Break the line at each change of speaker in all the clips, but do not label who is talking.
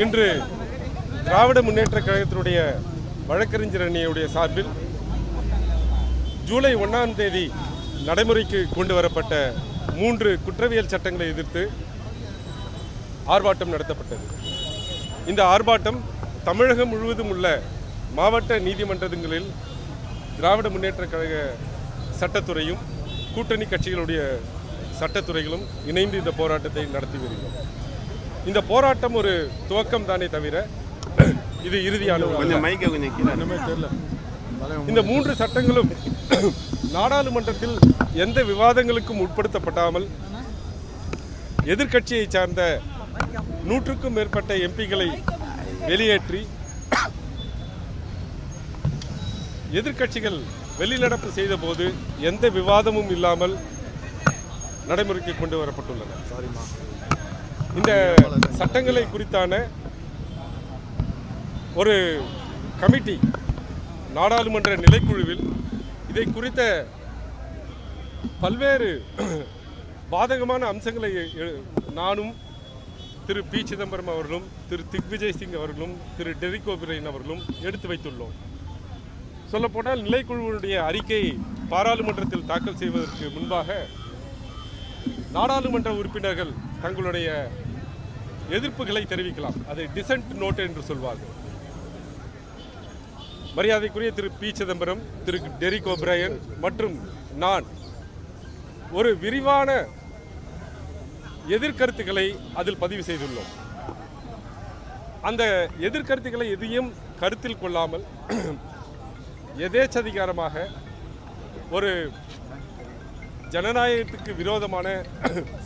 இன்று திராவிட முன்னேற்ற கழகத்தினுடைய வழக்கறிஞர் அணியுடைய சார்பில் ஜூலை ஒன்றாம் தேதி நடைமுறைக்கு கொண்டு வரப்பட்ட மூன்று குற்றவியல் சட்டங்களை எதிர்த்து ஆர்ப்பாட்டம் நடத்தப்பட்டது. இந்த ஆர்ப்பாட்டம் தமிழகம் முழுவதும் உள்ள மாவட்ட நீதிமன்றங்களில் திராவிட முன்னேற்ற கழக சட்டத்துறையும் கூட்டணி கட்சிகளுடைய சட்டத்துறைகளும் இணைந்து இந்த போராட்டத்தை நடத்தி வருகிறோம் இந்த போராட்டம் ஒரு துவக்கம் தானே தவிர இது இறுதியான
கீழே
இந்த மூன்று சட்டங்களும் நாடாளுமன்றத்தில் எந்த விவாதங்களுக்கும் உட்படுத்தப்படாமல் எதிர்க்கட்சியை சார்ந்த நூற்றுக்கும் மேற்பட்ட எம்பிகளை வெளியேற்றி எதிர்க்கட்சிகள் வெளிநடப்பு செய்தபோது எந்த விவாதமும் இல்லாமல் நடைமுறைக்கு கொண்டு வரப்பட்டுள்ளன. இந்த சட்டங்களை குறித்தான ஒரு கமிட்டி நாடாளுமன்ற நிலைக்குழுவில் இதை குறித்த பல்வேறு பாதகமான அம்சங்களை எ- நானும் திரு பி. சிதம்பரம் அவர்களும் திரு திக்விஜய் சிங் அவர்களும் திரு டெரிக் அவர்களும் எடுத்து வைத்துள்ளோம். சொல்லப்போனால் நிலைக்குழுவினுடைய அறிக்கை பாராளுமன்றத்தில் தாக்கல் செய்வதற்கு முன்பாக நாடாளுமன்ற உறுப்பினர்கள் தங்களுடைய எதிர்ப்புகளை தெரிவிக்கலாம். அதை டிசன்ட் நோட் என்று சொல்வார்கள். மரியாதைக்குரிய திரு பி சிதம்பரம் திரு டெரிக் ஓபிரையன் மற்றும் நான் ஒரு விரிவான எதிர்கருத்துக்களை அதில் பதிவு செய்துள்ளோம். அந்த எதிர்கருத்துக்களை எதையும் கருத்தில் கொள்ளாமல் எதேச்சதிகாரமாக ஒரு ஜனநாயகத்துக்கு விரோதமான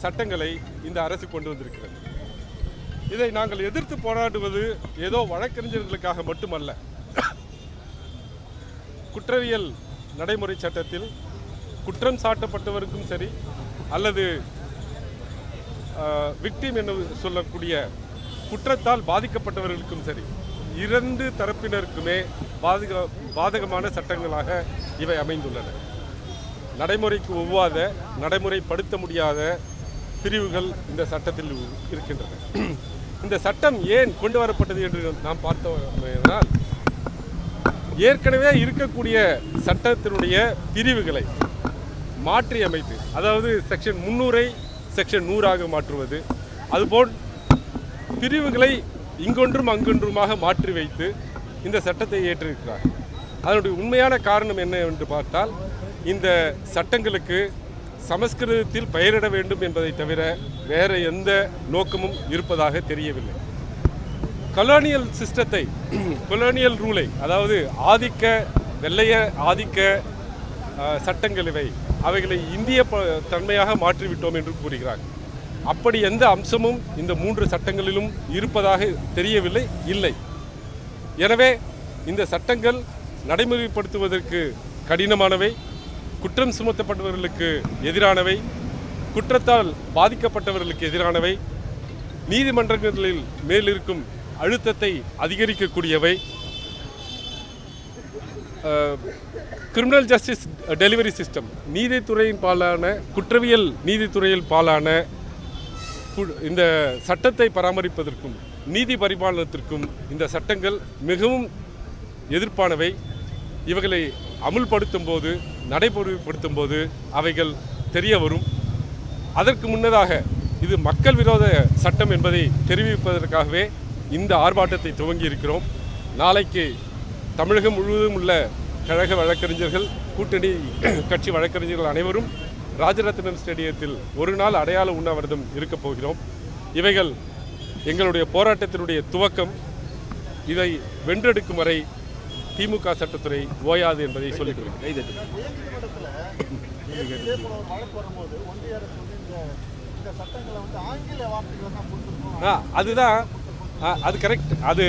சட்டங்களை இந்த அரசு கொண்டு வந்திருக்கிறது. இதை நாங்கள் எதிர்த்து போராடுவது ஏதோ வழக்கறிஞர்களுக்காக மட்டுமல்ல. குற்றவியல் நடைமுறை சட்டத்தில் குற்றம் சாட்டப்பட்டவருக்கும் சரி அல்லது விக்டிம் என்று சொல்லக்கூடிய குற்றத்தால் பாதிக்கப்பட்டவர்களுக்கும் சரி இரண்டு தரப்பினருக்குமே பாதக பாதகமான சட்டங்களாக இவை அமைந்துள்ளன. நடைமுறைக்கு ஒவ்வாத நடைமுறைப்படுத்த முடியாத பிரிவுகள் இந்த சட்டத்தில் இருக்கின்றன. இந்த சட்டம் ஏன் கொண்டு வரப்பட்டது என்று நாம் பார்த்தோம் ஏற்கனவே இருக்கக்கூடிய சட்டத்தினுடைய பிரிவுகளை மாற்றி அமைத்து அதாவது செக்ஷன் முந்நூறை செக்ஷன் நூறாக மாற்றுவது அதுபோல் பிரிவுகளை இங்கொன்றும் அங்கொன்றுமாக மாற்றி வைத்து இந்த சட்டத்தை ஏற்றிருக்கிறார். அதனுடைய உண்மையான காரணம் என்ன என்று பார்த்தால் இந்த சட்டங்களுக்கு சமஸ்கிருதத்தில் பெயரிட வேண்டும் என்பதை தவிர வேறு எந்த நோக்கமும் இருப்பதாக தெரியவில்லை. கொலோனியல் சிஸ்டத்தை கொலோனியல் ரூலை அதாவது ஆதிக்க வெள்ளைய ஆதிக்க சட்டங்கள் இவை. அவைகளை இந்திய ப- தன்மையாக மாற்றிவிட்டோம் என்று கூறுகிறார். அப்படி எந்த அம்சமும் இந்த மூன்று சட்டங்களிலும் இருப்பதாக தெரியவில்லை இல்லை. எனவே இந்த சட்டங்கள் நடைமுறைப்படுத்துவதற்கு கடினமானவை. குற்றம் சுமத்தப்பட்டவர்களுக்கு எதிரானவை குற்றத்தால் பாதிக்கப்பட்டவர்களுக்கு எதிரானவை நீதிமன்றங்களில் மேலிருக்கும் அழுத்தத்தை அதிகரிக்கக்கூடியவை. கிரிமினல் ஜஸ்டிஸ் டெலிவரி சிஸ்டம் நீதித்துறையின் பாலான குற்றவியல் நீதித்துறையில் பாலான இந்த சட்டத்தை பராமரிப்பதற்கும் நீதி பரிபாலனத்திற்கும் இந்த சட்டங்கள் மிகவும் எதிர்ப்பானவை. இவைகளை அமுல்படுத்தும் போது நடைமுறைப்படுத்தும் போது அவைகள் தெரிய வரும். அதற்கு முன்னதாக இது மக்கள் விரோத சட்டம் என்பதை தெரிவிப்பதற்காகவே இந்த ஆர்ப்பாட்டத்தை துவங்கி இருக்கிறோம். நாளைக்கு தமிழகம் முழுவதும் உள்ள கழக வழக்கறிஞர்கள் கூட்டணி கட்சி வழக்கறிஞர்கள் அனைவரும் ராஜரத்னம் ஸ்டேடியத்தில் ஒரு நாள் அடையாள உண்ணாவிரதம் இருக்கப் போகிறோம். இவைகள் எங்களுடைய போராட்டத்தினுடைய துவக்கம். இதை வென்றெடுக்கும் வரை திமுக சட்டத்துறை ஓயாது என்பதை சொல்லிக் ஆ அதுதான். அது கரெக்ட் அது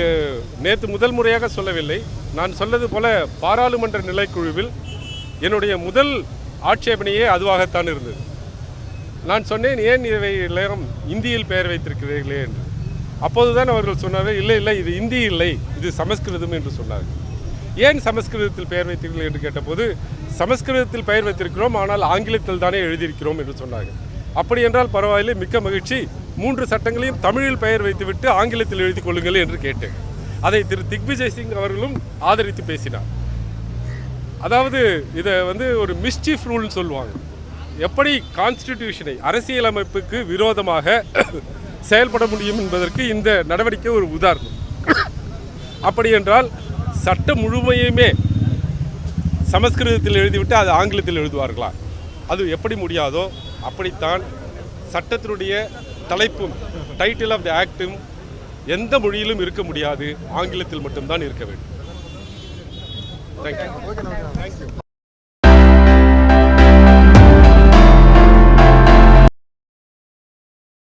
நேற்று முதல் முறையாக சொல்லவில்லை. நான் சொன்னது போல பாராளுமன்ற நிலைக்குழுவில் என்னுடைய முதல் ஆட்சேபனையே அதுவாகத்தான் இருந்தது. நான் சொன்னேன் ஏன் இவை எல்லாம் இந்தியில் பெயர் வைத்திருக்கிறீர்களே? என்று. அப்போதுதான் அவர்கள் சொன்னார்கள் இல்லை இல்லை இது இந்தி இல்லை இது சமஸ்கிருதம் என்று சொன்னார்கள். ஏன் சமஸ்கிருதத்தில் பெயர் வைத்தீர்கள் என்று கேட்டபோது சமஸ்கிருதத்தில் பெயர் வைத்திருக்கிறோம் ஆனால் ஆங்கிலத்தில் தானே எழுதியிருக்கிறோம் என்று சொன்னார்கள். அப்படி என்றால் பரவாயில்லை மிக்க மகிழ்ச்சி. மூன்று சட்டங்களையும் தமிழில் பெயர் வைத்துவிட்டு ஆங்கிலத்தில் எழுதி கொள்ளுங்கள் என்று கேட்டேன். அதை திரு திக்விஜய் சிங் அவர்களும் ஆதரித்து பேசினார். அதாவது இதை வந்து ஒரு மிஸ்சீஃப் ரூல்னு சொல்லுவாங்க. எப்படி கான்ஸ்டிடியூஷனை அரசியலமைப்புக்கு விரோதமாக செயல்பட முடியும் என்பதற்கு இந்த நடவடிக்கை ஒரு உதாரணம். அப்படி என்றால் சட்டம் முழுமையுமே சமஸ்கிருதத்தில் எழுதிவிட்டு அது ஆங்கிலத்தில் எழுதுவார்களா? அது எப்படி முடியாதோ அப்படித்தான் சட்டத்தினுடைய தலைப்பும் டைட்டில் ஆஃப் தி ஆக்டும் எந்த மொழியிலும் இருக்க முடியாது. ஆங்கிலத்தில் மட்டும்தான் இருக்க வேண்டும். Thank you
okay thank you